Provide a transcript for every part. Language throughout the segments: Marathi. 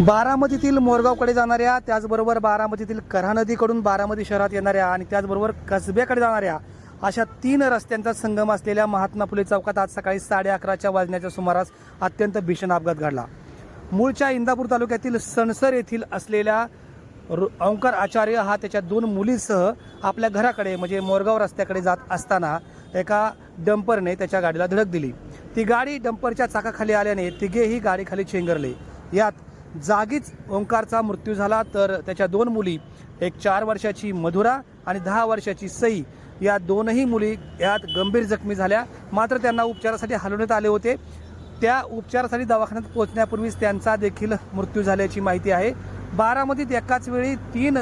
बारामतीतील मोरगावकडे जाणाऱ्या त्याचबरोबर बारामतीतील करा नदीकडून बारामती शहरात येणाऱ्या आणि त्याचबरोबर कसब्याकडे जाणाऱ्या अशा तीन रस्त्यांचा संगम असलेल्या महात्मा फुले चौकात आज सकाळी साडे अकराच्या वाजण्याच्या सुमारास अत्यंत भीषण अपघात घडला. मूळच्या इंदापूर तालुक्यातील सणसर येथील असलेल्या रु- ओंकार आचार्य हा त्याच्या दोन मुलीसह आपल्या घराकडे म्हणजे मोरगाव रस्त्याकडे जात असताना एका डंपरने त्याच्या गाडीला धडक दिली. ती गाडी डंपरच्या चाकाखाली आल्याने तिघेही गाडीखाली चेंगरले. यात जागीच ओंकारचा मृत्यू झाला तर त्याच्या दोन मुली एक चार वर्षाची मधुरा आणि दहा वर्षाची सई या दोनही मुली यात गंभीर जखमी झाल्या. मात्र त्यांना उपचारासाठी हलवण्यात आले होते. त्या उपचारासाठी दवाखान्यात पोहोचण्यापूर्वीच त्यांचा देखील मृत्यू झाल्याची माहिती आहे. बारामतीत एकाच वेळी तीन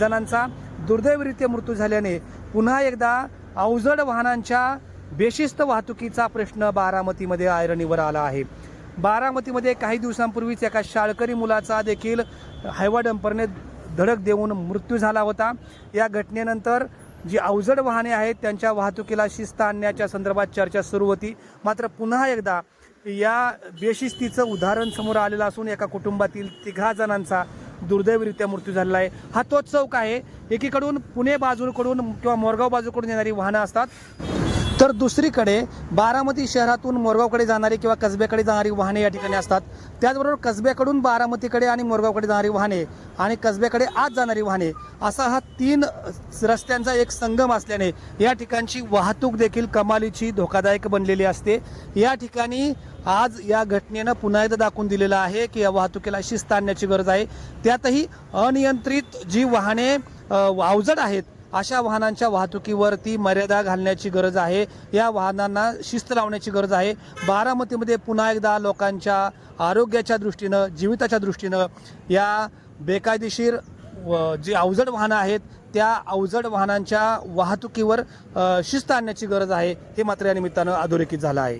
जणांचा दुर्दैवरित्या मृत्यू झाल्याने पुन्हा एकदा अवजड वाहनांच्या बेशिस्त वाहतुकीचा प्रश्न बारामतीमध्ये ऐरणीवर आला आहे. बारामतीमध्ये काही दिवसांपूर्वीच एका शाळकरी मुलाचा देखील हायवा डंपरने धडक देऊन मृत्यू झाला होता. या घटनेनंतर जी अवजड वाहने आहेत त्यांच्या वाहतुकीला शिस्त आणण्याच्या संदर्भात चर्चा सुरू होती. मात्र पुन्हा एकदा या बेशिस्तीचं उदाहरण समोर आलेलं असून एका कुटुंबातील तिघा जणांचा दुर्दैवरित्या मृत्यू झालेला आहे. हा तोच चौक आहे. एकीकडून पुणे बाजूकडून किंवा मोरगाव बाजूकडून येणारी वाहनं असतात. तर दुसरीकडे बारामती शहरातून मोरगावकडे जाणारी किंवा कसब्याकडे जाणारी वाहने या ठिकाणी असतात. त्याचबरोबर कसब्याकडून बारामतीकडे आणि मोरगावकडे जाणारी वाहने आणि कसब्याकडे आज जाणारी वाहने असा हा तीन रस्त्यांचा एक संगम असल्याने या ठिकाणची वाहतूक देखील कमालीची धोकादायक बनलेली असते. या ठिकाणी आज या घटनेनं पुन्हा एकदा दाखवून दिलेलं आहे की या वाहतुकीला शिस्त आणण्याची गरज आहे. त्यातही अनियंत्रित जी वाहने अ, अवजड आहेत अशा वाहनांच्या वाहतुकीवरती मर्यादा घालण्याची गरज आहे. या वाहनांना शिस्त लावण्याची गरज आहे. बारामतीमध्ये पुन्हा एकदा लोकांच्या आरोग्याच्या दृष्टीनं जीविताच्या दृष्टीनं या बेकायदेशीर जी अवजड वाहनं आहेत त्या अवजड वाहनांच्या वाहतुकीवर शिस्त आणण्याची गरज आहे. हे मात्र या निमित्तानं अधोरेखित झालं आहे.